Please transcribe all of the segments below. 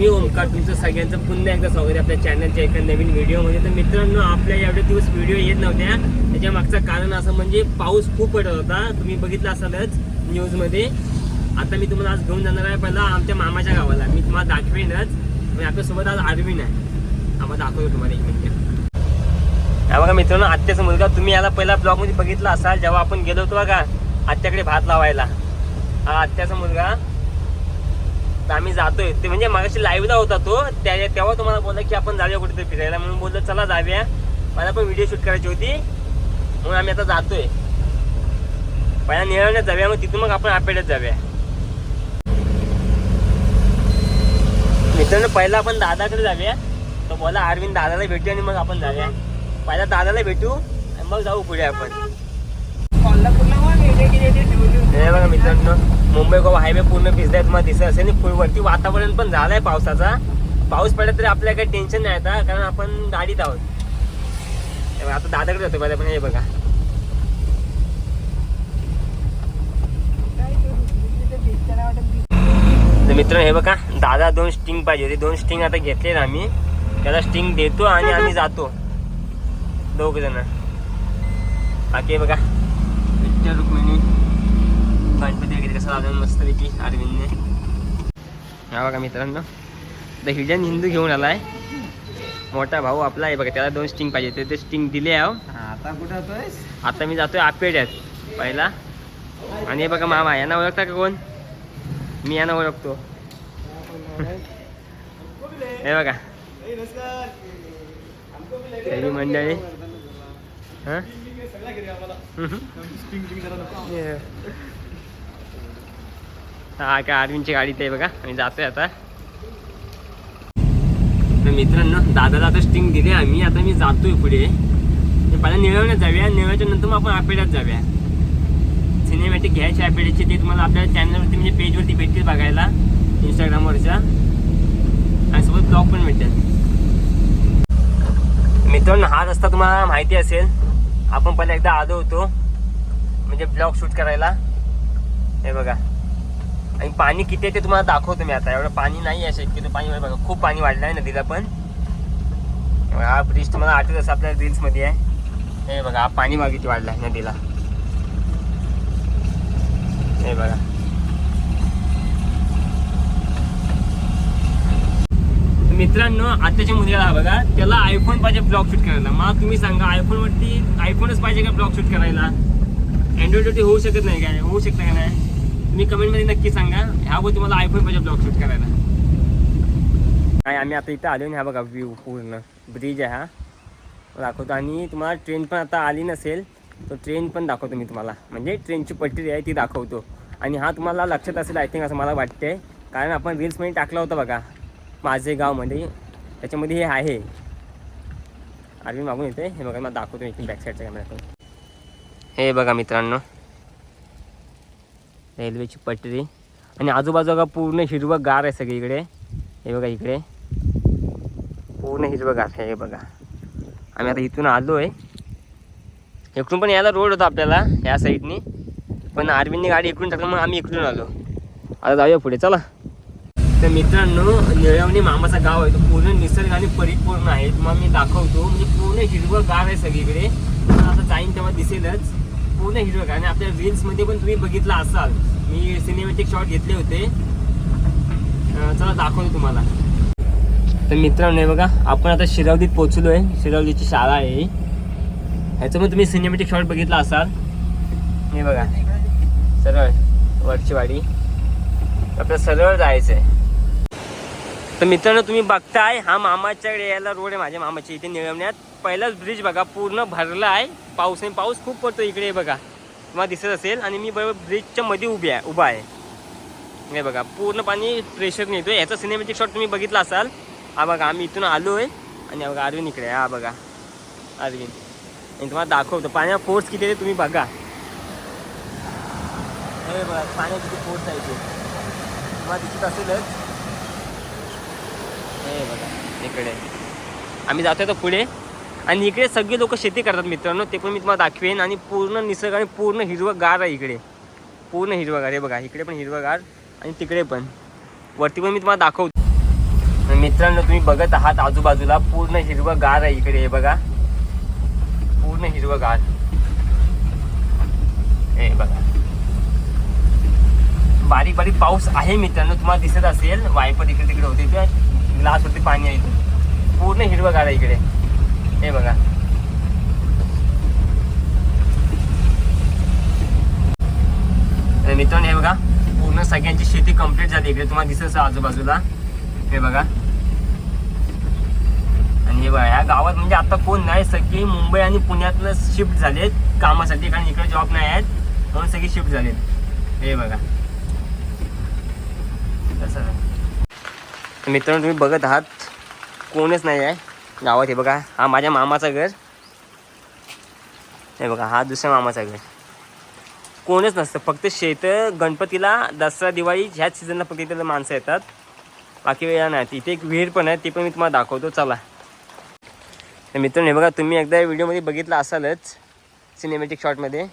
मी ओमकार हो, तुमचं सगळ्यांचं पुन्हा एकदा स्वागत आहे आपल्या चॅनलच्या एका नवीन व्हिडिओमध्ये तर मित्रांनो आपल्या एवढे दिवस व्हिडिओ येत नव्हत्या. त्याच्या मागचं कारण असं म्हणजे पाऊस खूप पडत होता. तुम्ही बघितलं असालच न्यूजमध्ये आता मी तुम्हाला आज घेऊन जाणार आहे पहिला आमच्या मामाच्या गावाला. मी तुम्हाला दाखवेनच. म्हणजे आपल्यासोबत आज आरवीन आहे. आम्हाला दाखवतो तुम्हाला एक मिनिट हा बघा मित्रांनो आत्याचा मुलगा. तुम्ही याला पहिला ब्लॉगमध्ये बघितला असाल जेव्हा आपण गेलो होतो बघा आत्याकडे भात लावायला. हा आत्याचा मुलगा. आम्ही जातोय. ते म्हणजे मागाशी लाईव्हला होता तो. त्या तेव्हा तुम्हाला बोलला की आपण जाऊया कुठेतरी फिरायला. म्हणून बोललो चला जाऊया. मला पण व्हिडिओ शूट करायची होती. म्हणून आम्ही आता जातोय. पहिला निळवण्यात जाऊया मग तिथून मग आपण आपेड्यात जाऊया. मित्रांनो पहिला आपण दादाकडे जाऊया. तो बोला अरविंद दादाला भेटू आणि मग आपण जाऊया. पहिला दादाला भेटू आणि मग जाऊ पुढे आपण. हे बघा मित्रांनो मुंबई गोवा हायवे पूर्ण भिजलाय तुम्हाला दिसत असेल. आणि फुल वरती वातावरण पण झालंय पावसाचा. पाऊस पडला तरी आपल्याला काही टेन्शन नाही आता कारण आपण गाडीत आहोत. आता दादाकडे जातो पहिला पण हे बघा. मित्र हे बघा दादा दोन स्टिंग पाहिजे होते. दोन स्टिंग आता घेतले आम्ही. त्याला स्टिंग देतो आणि आम्ही जातो. दोघ जण बाकी हे बघा. विठ्ठल रुक्मिणी गणपती वगैरे कसं लावलं मस्तपैकी अरविंदने हा बघा मित्रांनो द हिडन हिंदू घेऊन आलाय मोठा भाऊ आपला आहे बघा त्याला दोन स्टिंग पाहिजे ते स्टिंग दिले आहो आता कुठं आता मी जातोय आपेड्यात पहिला आणि हे बघा मामा यांना ओळखता का कोण मी यांना ओळखतो हे बघा मंडळी हा हा का अरविंदची गाडी ते बघा आम्ही जातोय आता. तर मित्रांनो दादाला आता स्टिंग दिले आम्ही आता मी जातोय पुढे. पहिला निळवण्यात जाऊया निळवण्याच्या नंतर मग आपण आपेड्यात जाऊया. सिनेमॅटिक घ्यायची आपेड्याची ते तुम्हाला आपल्या चॅनलवरती म्हणजे पेजवरती भेटतील बघायला इंस्टाग्रामवरच्या आणि सोबत ब्लॉग पण भेटतात मित्रांनो हा रस्ता तुम्हाला माहिती असेल. आपण पहिले एकदा आलो होतो म्हणजे ब्लॉग शूट करायला. हे बघा. आणि पाणी किती आहे ते तुम्हाला दाखवतो मी आता. एवढं पाणी नाही आहे शक्यतो पाणी बघा. खूप पाणी वाढलं आहे नदीला पण. हा ब्रिज तुम्हाला आठवत असं आपल्या रील्समध्ये आहे. हे बघा हा पाणी मागे वाढलं आहे नदीला. हे बघा. मित्रांनो आताच्या मुलीला बघा त्याला आयफोन पाहिजे ब्लॉग शूट करायला. मग तुम्ही सांगा आयफोन वरती आयफोनच पाहिजे का ब्लॉग शूट करायला? अँड्रॉइड वरती होऊ शकत नाही काय होऊ शकतं का नाही? तुम्ही कमेंटमध्ये नक्की सांगा. ह्यावर तुम्हाला आयफोन पाहिजे ब्लॉग शूट करायला. काय आम्ही आता इथं आलो ना हा बघा व्ह्यू पूर्ण. ब्रिज आहे हा. दाखवतो. आणि तुम्हाला ट्रेन पण आता आली नसेल तर ट्रेन पण दाखवतो मी तुम्हाला. म्हणजे ट्रेनची पट्टी आहे ती दाखवतो. आणि हा तुम्हाला लक्षात असेल आय थिंक असं मला वाटतंय. कारण आपण रील्समध्ये टाकला होता बघा. माझे गावमध्ये म्हणजे त्याच्यामध्ये हे आहे. आरवी मागून येते. हे बघा मला दाखवतो इथे बॅक साईडच्या कॅमेऱ्यातून हे बघा मित्रांनो. रेल्वेची पटरी. आणि आजूबाजू बघा पूर्ण हिरवं गार आहे सगळीकडे हे बघा इकडे. पूर्ण हिरवं गार आहे हे बघा. आम्ही आता इथून आलो आहे इकडून पण यायला रोड होता आपल्याला या साईडनी पण आरवींनी गाडी इकडून टाकलं मग आम्ही इकडून आलो. आता जाऊया पुढे चला. तर मित्रांनो निळवणी मामाचा गाव आहे. तो पूर्ण निसर्गाने परिपूर्ण आहे. मग मी दाखवतो. म्हणजे पूर्ण हिरवं गाव आहे सगळीकडे. आता जाईन तेव्हा दिसेलच. पूर्ण हिरवं गाव आणि आपल्या रील्समध्ये पण तुम्ही बघितलं असाल. मी सिनेमॅटिक शॉट घेतले होते. चला दाखवतो तुम्हाला. तर मित्रांनो बघा आपण आता शिरावलीत पोचलो आहे शिरावलीची शाळा आहे. ह्याचं मग तुम्ही सिनेमॅटिक शॉट बघितला असाल. हे बघा. सरळ वरची वाडी. आपल्याला सरळ जायचं आहे तर मित्रांनो तुम्ही बघताय हा मामाच्याकडे यायला रोड आहे माझ्या मामाच्या इथे निळवण्यात पहिलाच ब्रिज बघा पूर्ण भरला आहे. पाऊस आणि पाऊस खूप पडतो इकडे बघा. तुम्हाला दिसत असेल आणि मी बरोबर ब्रिजच्या मध्ये उभी आहे उभा आहे. नाही बघा पूर्ण पाणी प्रेशर येतोय. याचा सिनेमॅटिक शॉट तुम्ही बघितला असाल. हा बघा आम्ही इथून आलो आहे आणि बघा अरविंद इकडे आहे. हा बघा अरविंद आणि तुम्हाला दाखवतो पाण्याचा फोर्स किती आहे तुम्ही बघा. हे बघा पाण्याची किती फोर्स आहे ते तुम्हाला दिसत असेलच. हे बघा इकडे. आम्ही जातोय तर पुढे. आणि इकडे सगळे लोक शेती करतात मित्रांनो ते पण मी तुम्हाला दाखवेन. आणि पूर्ण निसर्ग आणि पूर्ण हिरवं गार आहे इकडे. पूर्ण हिरवगार आहे हे बघा इकडे पण हिरवगार आणि तिकडे पण. वरती पण मी तुम्हाला दाखवतो. मित्रांनो तुम्ही बघत आहात आजूबाजूला पूर्ण हिरवं गार आहे इकडे हे बघा. पूर्ण हिरवगार. हे बघा. बारीक बारीक पाऊस आहे मित्रांनो तुम्हाला दिसत असेल. वायपर इकडे तिकडे होते ग्लास पाणी आहे इथे. पूर्ण हिरवं गार आहे इकडे. हे बघा. मित्रांनो हे बघा. पूर्ण सगळ्यांची शेती कंप्लीट झाली. इकडे तुम्हाला दिसत आजूबाजूला. हे बघा. आणि हे बघा या गावात म्हणजे आता कोण नाही सगळी मुंबई आणि पुण्यातलं शिफ्ट झालेत कामासाठी. कारण इकडे जॉब नाही आहेत. म्हणून सगळी शिफ्ट झालेत. हे बघा. कसं मित्रांनो तुम्ही बघत आहात कोणच नाही आहे गावात. हे बघा हा माझ्या मामाचं घर. हे बघा हा दुसऱ्या मामाचा घर. कोणच नसतं फक्त शेत गणपतीला दसरा दिवाळी ह्याच सीझनला फक्त इथे माणसं येतात. बाकी वेळा नाही. इथे एक विहीर पण आहे ती पण मी तुम्हाला दाखवतो. चला. तर मित्रांनो हे बघा तुम्ही एकदा व्हिडिओमध्ये बघितलं असालच सिनेमॅटिक शॉटमध्ये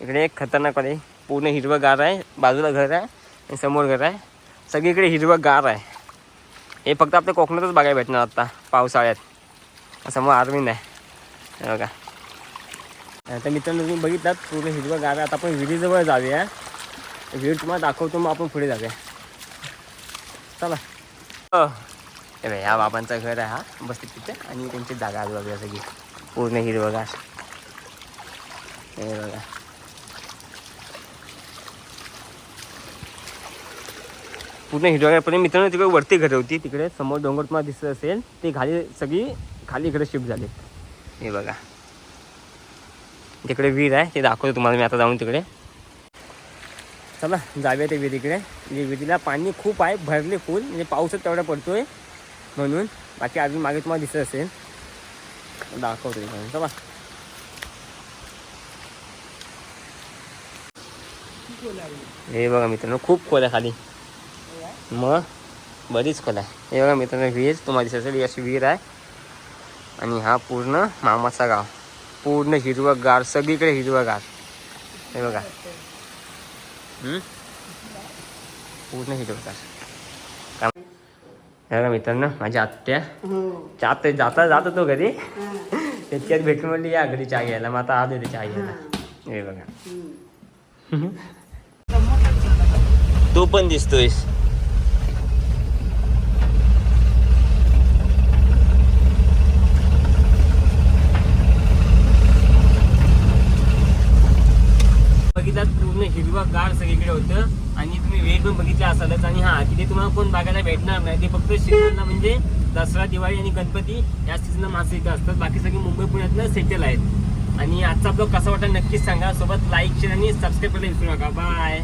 इकडे एक खतरनाक आहे पूर्ण हिरवं गार आहे बाजूला घर आहे आणि समोर घर आहे. सगळीकडे हिरवं गार आहे. हे फक्त आपल्या कोकणातच बघायला भेटणार आता पावसाळ्यात. समोर आर्मी नाही. बघा. आता मित्रांनो तुम्ही बघितलात पूर्ण हिरवं गार आहे. आता आपण विहिरीजवळ जाऊया. विहीर तुम्हाला दाखवतो मग आपण पुढे जाऊया. चला. हो हे ह्या बाबांचं घर आहे हा. बसते तिथे आणि त्यांची जागा आजूबाजूला सगळी. पूर्ण हिरवगार हे बघा. पूर्ण हिरवगार पण. मित्रांनो तिकडे वरती घर होती. तिकडे समोर डोंगर तुम्हाला दिसत असेल. ते खाली सगळी खाली इकडे शिफ्ट झाले. हे बघा. तिकडे विहीर आहे. ते दाखवतो तुम्हाला मी आता जाऊन तिकडे. चला जाऊया ते विहिरीकडे म्हणजे विहिरीला पाणी खूप आहे. भरले फुल म्हणजे पाऊसच तेवढा पडतोय म्हणून. बाकी अजून मागे तुम्हाला दिसत असेल. दाखवतो तुम्हाला. चला. हे बघा मित्रांनो खूप खोल आहे खाली. मग बरीच खोल आहे. हे बघा मित्रांनो विहीर तुम्हाला दिसत असेल ही अशी विहीर आहे. आणि हा पूर्ण मामाचा गाव. पूर्ण हिरवं गार सगळीकडे हिरवं गार. हे बघा? पूर्ण हिरवं गार. काय- हे बघा मित्रांनो माझ्या आत्या. चात जाता जात होतो घरी. त्याच्यात भेटून म्हणली या घरी चहा घ्यायला. मग आता आलो ते चहा घ्यायला. हे. बघा. तू पण दिसतोयस बघितलात किंवा गार सगळीकडे होतं. आणि तुम्ही वेळ पण बघितला असालच. आणि हा तिथे तुम्हाला कोण बघायला भेटणार नाही. ते फक्त सीझनला म्हणजे दसरा दिवाळी आणि गणपती या सीझनला मासे इथं असतात. बाकी सगळे मुंबई पुण्यातनं सेटल आहेत. आणि आजचा ब्लॉग कसा वाटला नक्कीच सांगा. सोबत लाईक शेअर आणि सबस्क्राईब करायला विसरू नका. बाय